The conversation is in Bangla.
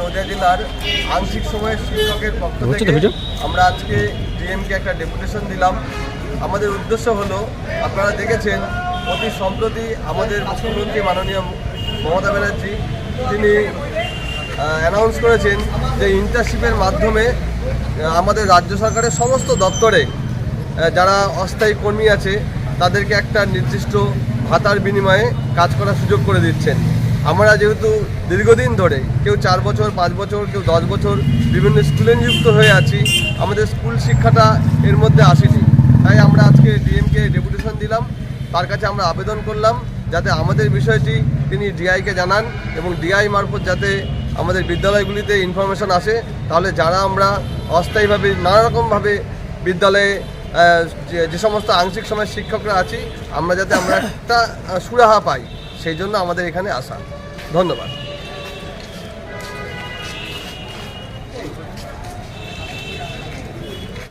নদিয়া জেলার আংশিক সময়ের শিক্ষকের পক্ষ থেকে আমরা আজকে ডিএমকে একটা ডেপুটেশন দিলাম। আমাদের উদ্দেশ্য হলো আপনারা দেখেছেন অতি সম্প্রতি আমাদের মুখ্যমন্ত্রী মাননীয় মমতা ব্যানার্জি তিনি অ্যানাউন্স করেছেন যে ইন্টার্নশিপের মাধ্যমে আমাদের রাজ্য সরকারের সমস্ত দপ্তরে যারা অস্থায়ী কর্মী আছে তাদেরকে একটা নির্দিষ্ট ভাতার বিনিময়ে কাজ করার সুযোগ করে দিচ্ছেন। আমরা যেহেতু দীর্ঘদিন ধরে, কেউ চার বছর, পাঁচ বছর, কেউ দশ বছর বিভিন্ন স্কুলে নিযুক্ত হয়ে আছি, আমাদের স্কুল শিক্ষাটা এর মধ্যে আসেনি। তাই আমরা আজকে ডিএমকে ডেপুটেশন দিলাম, তার কাছে আমরা আবেদন করলাম, যাতে আমাদের বিষয়টি তিনি ডিআইকে জানান এবং ডিআই মারফত যাতে আমাদের বিদ্যালয়গুলিতে ইনফরমেশন আসে, তাহলে যারা আমরা অস্থায়ীভাবে, নানারকমভাবে বিদ্যালয়ে যে সমস্ত আংশিক সময় শিক্ষকরা আছি, আমরা যাতে আমরা একটা সুরাহা পাই। সেই জন্য আমাদের এখানে আসা। ধন্যবাদ।